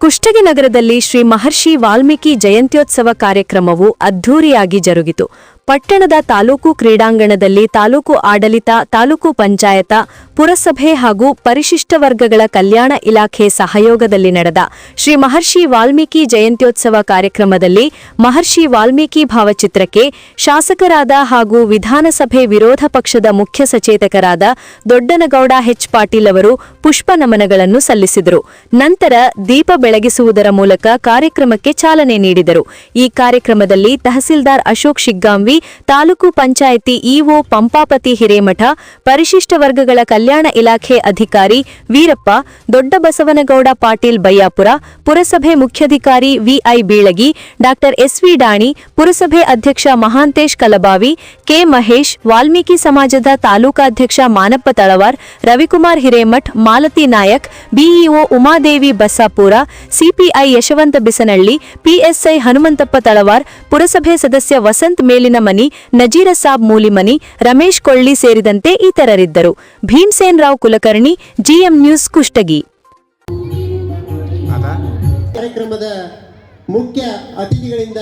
ಕುಷ್ಟಗಿ ನಗರದಲ್ಲಿ ಶ್ರೀ ಮಹರ್ಷಿ ವಾಲ್ಮೀಕಿ ಜಯಂತ್ಯೋತ್ಸವ ಕಾರ್ಯಕ್ರಮವು ಅದ್ಧೂರಿಯಾಗಿ ಜರುಗಿತು. ಪಟ್ಟಣದ ತಾಲೂಕು ಕ್ರೀಡಾಂಗಣದಲ್ಲಿ ತಾಲೂಕು ಆಡಳಿತ, ತಾಲೂಕು ಪಂಚಾಯತ ಪುರಸಭೆ ಹಾಗೂ ಪರಿಶಿಷ್ಟ ವರ್ಗಗಳ ಕಲ್ಯಾಣ ಇಲಾಖೆ ಸಹಯೋಗದಲ್ಲಿ ನಡೆದ ಶ್ರೀ ಮಹರ್ಷಿ ವಾಲ್ಮೀಕಿ ಜಯಂತ್ಯೋತ್ಸವ ಕಾರ್ಯಕ್ರಮದಲ್ಲಿ ಮಹರ್ಷಿ ವಾಲ್ಮೀಕಿ ಭಾವಚಿತ್ರಕ್ಕೆ ಶಾಸಕರಾದ ಹಾಗೂ ವಿಧಾನಸಭೆ ವಿರೋಧ ಪಕ್ಷದ ಮುಖ್ಯ ಸಚೇತಕರಾದ ದೊಡ್ಡನಗೌಡ ಎಚ್ ಪಾಟೀಲ್ ಅವರು ಪುಷ್ಪ ನಮನಗಳನ್ನು ಸಲ್ಲಿಸಿದರು. ನಂತರ ದೀಪ ಬೆಳಗಿಸುವುದರ ಮೂಲಕ ಕಾರ್ಯಕ್ರಮಕ್ಕೆ ಚಾಲನೆ ನೀಡಿದರು. ಈ ಕಾರ್ಯಕ್ರಮದಲ್ಲಿ ತಹಸೀಲ್ದಾರ್ ಅಶೋಕ್ ಶಿಗ್ಗಾಂವಿ, ತಾಲೂಕು ಪಂಚಾಯಿತಿ ಇಒ ಪಂಪಾಪತಿ ಹಿರೇಮಠ, ಪರಿಶಿಷ್ಟ ವರ್ಗಗಳ ಇಲಾಖೆ ಅಧಿಕಾರಿ ವೀರಪ್ಪ, ದೊಡ್ಡಬಸವನಗೌಡ ಪಾಟೀಲ್ ಬಯ್ಯಾಪುರ ಪುರಸಭೆ ಮುಖ್ಯಾಧಿಕಾರಿ VI Bilagi, doctor SV Dani, ಪುರಸಭೆ ಅಧ್ಯಕ್ಷ ಮಹಾಂತೇಶ್ ಕಲಬಾವಿ, ಕೆ. ಮಹೇಶ್, ವಾಲ್ಮೀಕಿ ಸಮಾಜದ ತಾಲೂಕಾಧ್ಯಕ್ಷ Manappa Talawar, Ravikumar Hiremath, Malati Nayak BEO Umadevi Bassapur CPI Yashwant Bisanalli, PSI Hanumanthappa Talawar, ಪುರಸಭೆ ಸದಸ್ಯ ವಸಂತ್ ಮೇಲಿನಮನಿ, ನಜೀರಸಾಬ್ ನಜೀರ ಸಾಬ್ ಮೂಲಿಮನಿ, ರಮೇಶ್ ಕೊಳ್ಳಿ ಸೇರಿದಂತೆ ಇತರರಿದ್ದರು. Bhimsen Rao Kulkarni, GM news Kushtagi. ಕಾರ್ಯಕ್ರಮದ ಮುಖ್ಯ ಅತಿಥಿಗಳಿಂದ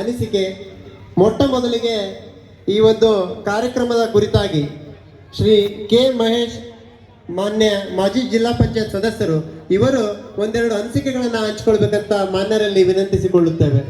ಅನಿಸಿಕೆ. ಮೊಟ್ಟ ಮೊದಲಿಗೆ ಈ ಒಂದು ಕಾರ್ಯಕ್ರಮದ ಕುರಿತಾಗಿ ಶ್ರೀ ಕೆ ಮಹೇಶ್, ಮಾನ್ಯ ಮಾಜಿ ಜಿಲ್ಲಾ ಪಂಚಾಯತ್ ಸದಸ್ಯರು, ಇವರು ಒಂದೆರಡು ಅನಿಸಿಕೆಗಳನ್ನು ಹಂಚಿಕೊಳ್ಬೇಕಂತ ಮಾನ್ಯರಲ್ಲಿ ವಿನಂತಿಸಿಕೊಳ್ಳುತ್ತೇವೆ.